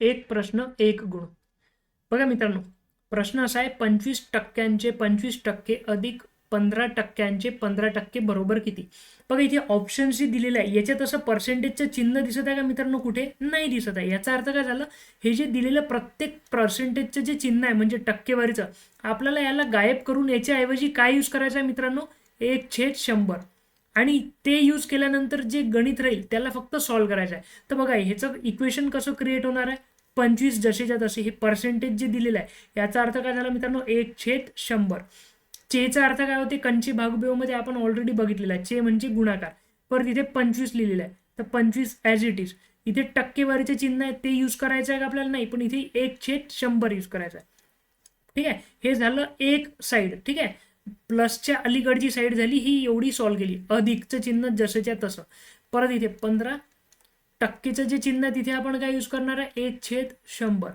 एक प्रश्न एक गुण. बघा मित्रांनो प्रश्न असा आहे पंचवीस टक्क्यांचे पंचवीस टक्के अधिक पंधरा टक्क्यांचे पंधरा टक्के बरोबर किती? बघा इथे ऑप्शन्सही जे दिलेले आहे. याच्यात असं पर्सेंटेजचं चिन्ह दिसत आहे का मित्रांनो कुठे? नाही दिसत आहे. याचा अर्थ काय झाला हे जे दिलेलं प्रत्येक पर्सेंटेजचं जे चिन्ह आहे म्हणजे टक्केवारीचं आपल्याला याला गायब करून याच्याऐवजी काय यूज करायचं आहे मित्रांनो? एक छेद शंभर. आणि ते यूज केल्यानंतर जे गणित राहील त्याला फक्त सॉल्व्ह करायचं आहे. तर बघा ह्याचं इक्वेशन कसं क्रिएट होणार आहे? पंचवीस जसेच्या तसे. हे पर्सेंटेज जे दिलेलं आहे याचा अर्थ काय झाला मित्रांनो? एक छेद शंभर. चेचा अर्थ काय होते? कंची भागबेवमध्ये आपण ऑलरेडी बघितलेला आहे. चे म्हणजे गुणाकार. परत इथे पंचवीस लिहिलेलं आहे. तर पंचवीस ॲज इट इज इथे टक्केवारीचे चिन्ह आहे ते यूज करायचं आहे का आपल्याला? नाही. पण इथे एक छेद शंभर यूज करायचं आहे. ठीक आहे? हे झालं एक साईड ठीक आहे? प्लसच्या अलीकडची साईड झाली ही एवढी सॉल्व्ह केली. अधिकचं चिन्ह जसंच्या तसं. परत इथे पंधरा टक्केचं जे चिन्ह आहे तिथे आपण काय यूज करणार आहे? एक छेद शंभर.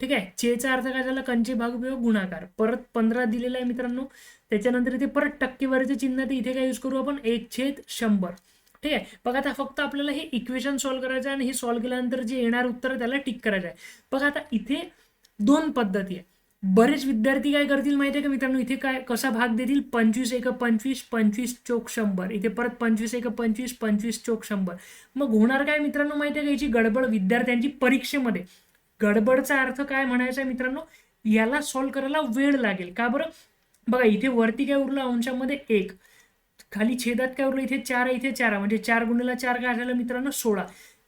ठीक आहे? चेचा अर्थ काय झाला? कंचे भाग उपयोग गुणाकार. परत पंधरा दिलेला आहे मित्रांनो. त्याच्यानंतर इथे परत टक्केवारीचं चिन्ह आहे, इथे काय यूज करू आपण? एक छेद शंभर. ठीक आहे? बघा आता फक्त आपल्याला हे इक्वेशन सॉल्व्ह करायचं आहे आणि हे सॉल्व्ह केल्यानंतर जे येणार उत्तर त्याला टिक करायचं आहे. बघा आता इथे दोन पद्धती आहे. बरेच विद्यार्थी काय करतील माहिती आहे का मित्रांनो? इथे काय कसा भाग देतील? पंचवीस एक पंचवीस पंचवीस चोक शंभर. इथे परत पंचवीस एक पंचवीस पंचवीस चोक शंभर. मग होणार काय मित्रांनो माहिती आहे का याची गडबड विद्यार्थ्यांची परीक्षेमध्ये? गडबडचा अर्थ काय म्हणायचा आहे मित्रांनो? याला सॉल्व्ह करायला वेळ लागेल. का बरं? बघा इथे वरती काय उरलं? अंशामध्ये एक. खाली छेदात काय उरलं? इथे चार इथे चार म्हणजे चार गुणेला चार काय झालं मित्रांनो? सोळा.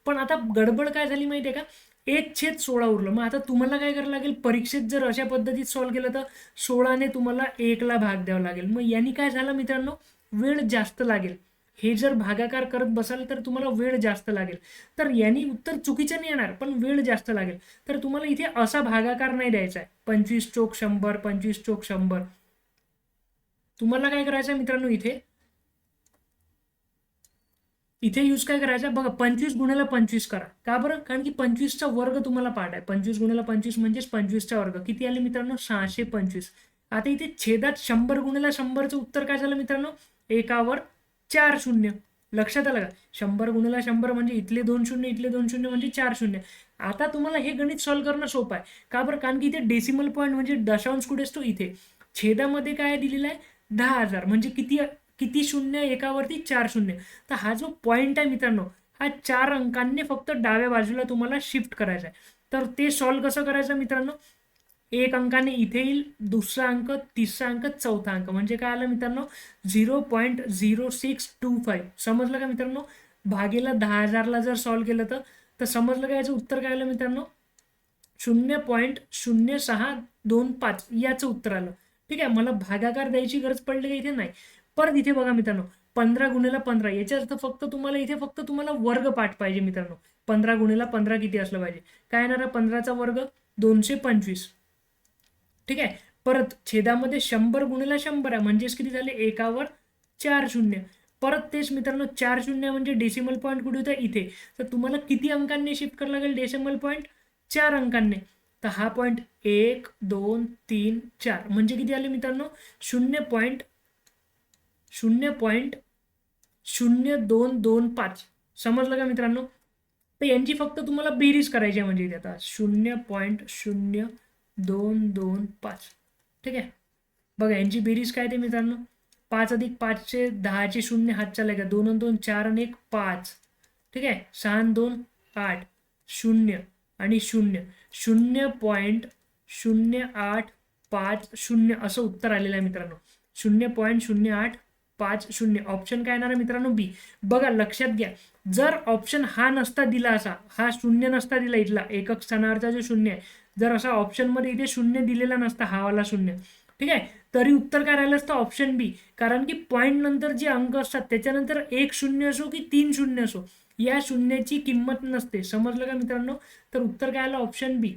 पण आता गडबड काय झाली माहिती आहे का? एक छेद सोळा उरलं. मग आता तुम्हाला काय करावं लागेल? परीक्षेत जर अशा पद्धतीत सॉल्व्ह केलं तर सोळाने तुम्हाला एकला भाग द्यावा लागेल. मग यांनी काय झालं मित्रांनो? वेळ जास्त लागेल. हे जर भागाकार करत बसाल तर तुम्हाला वेळ जास्त लागेल. तर यांनी उत्तर चुकीचं नाही येणार पण वेळ जास्त लागेल. तर तुम्हाला इथे असा भागाकार नाही द्यायचा आहे. पंचवीस चोक शंभर पंचवीस चोक शंभर. तुम्हाला काय करायचं आहे मित्रांनो इथे? इथे यूज काय करायचा? बघा पंचवीस गुणाला पंचवीस करा. का बरं? कारण की पंचवीसचा वर्ग तुम्हाला पाठ आहे. पंचवीस गुणाला पंचवीस म्हणजेच पंचवीसचा वर्ग. किती आले मित्रांनो? सहाशे पंचवीस. आता इथे छेदात शंभर गुणाला शंभरचं उत्तर काय झालं मित्रांनो? एकावर चार शून्य. लक्षात आलं का? शंभर गुणाला शंभर म्हणजे इथले दोन शून्य इथले दोन शून्य म्हणजे चार शून्य. आता तुम्हाला हे गणित सॉल्व्ह करणं सोपं आहे. का बरं? कारण की इथे डेसिमल पॉईंट म्हणजे दशांश कुठे असतो इथे. छेदामध्ये काय दिलेलं आहे? दहा हजार. म्हणजे किती किती शून्य? एकावरती चार शून्य. तर हा जो पॉईंट आहे मित्रांनो हा चार अंकांनी फक्त डाव्या बाजूला तुम्हाला शिफ्ट करायचा आहे. तर ते सॉल्व्ह कसं करायचं मित्रांनो? एक अंकाने इथे येईल दुसरा अंक तिसरा अंक चौथा अंक. म्हणजे काय आलं मित्रांनो? Zero point zero six two five. समजलं का मित्रांनो? भागेला दहा हजारला जर सॉल्व्ह केलं तर? तर समजलं का याचं उत्तर काय आलं मित्रांनो? शून्य पॉईंट शून्य सहा दोन पाच. याचं उत्तर आलं. ठीक आहे मला भागाकार द्यायची गरज पडली का इथे? नाही. परत इथे बघा मित्रांनो पंधरा गुणेला पंधरा. याच्या अर्थ फक्त तुम्हाला इथे फक्त तुम्हाला वर्ग पाठ पाहिजे मित्रांनो. पंधरा गुणेला पंधरा किती असलं पाहिजे? काय येणार आहे? पंधराचा वर्ग दोनशे पंचवीस. ठीक आहे? परत छेदामध्ये शंभर गुणेला शंभर आहे. म्हणजेच किती झाले? एकावर चार शून्य. परत तेच मित्रांनो चार शून्य म्हणजे डेसिमल पॉईंट कुठे होता? इथे. तर तुम्हाला किती अंकांनी शिफ्ट करावं लागेल? डेसिमल पॉईंट चार अंकांनी. तर हा पॉईंट एक दोन तीन चार. म्हणजे किती आले मित्रांनो? शून्य पॉईंट शून्य पॉईंट शून्य दोन दोन पाच. समजलं का मित्रांनो? तर यांची फक्त तुम्हाला बेरीज करायची आहे म्हणजे इथे आता. शून्य पॉईंट शून्य दोन दोन पाच. ठीक आहे? बघा यांची बेरीज काय ते मित्रांनो? पाच अधिक पाचशे दहाचे शून्य हात चालले का दोन आणि दोन चार आणि एक पाच. ठीक आहे? सहा दोन आठ. शून्य आणि शून्य. शून्य पॉईंट शून्य आठ पाच शून्य असं उत्तर आलेलं आहे मित्रांनो. शून्य पॉईंट शून्य आठ पाच शून्य. ऑप्शन काय येणार आहे मित्रांनो? बी बघा लक्षात घ्या. जर ऑप्शन हा नसता दिला असा हा शून्य नसता दिला इथला एकक स्थानावरचा जो शून्य आहे जर असा ऑप्शनमध्ये इथे शून्य दिलेला नसता हा वाला शून्य. ठीक आहे? तरी उत्तर काय राहिलं असतं? ऑप्शन बी कारण की पॉईंट नंतर जे अंक असतात त्याच्यानंतर एक शून्य असो की तीन शून्य असो या शून्याची किंमत नसते. समजलं का मित्रांनो? तर उत्तर काय आलं? ऑप्शन बी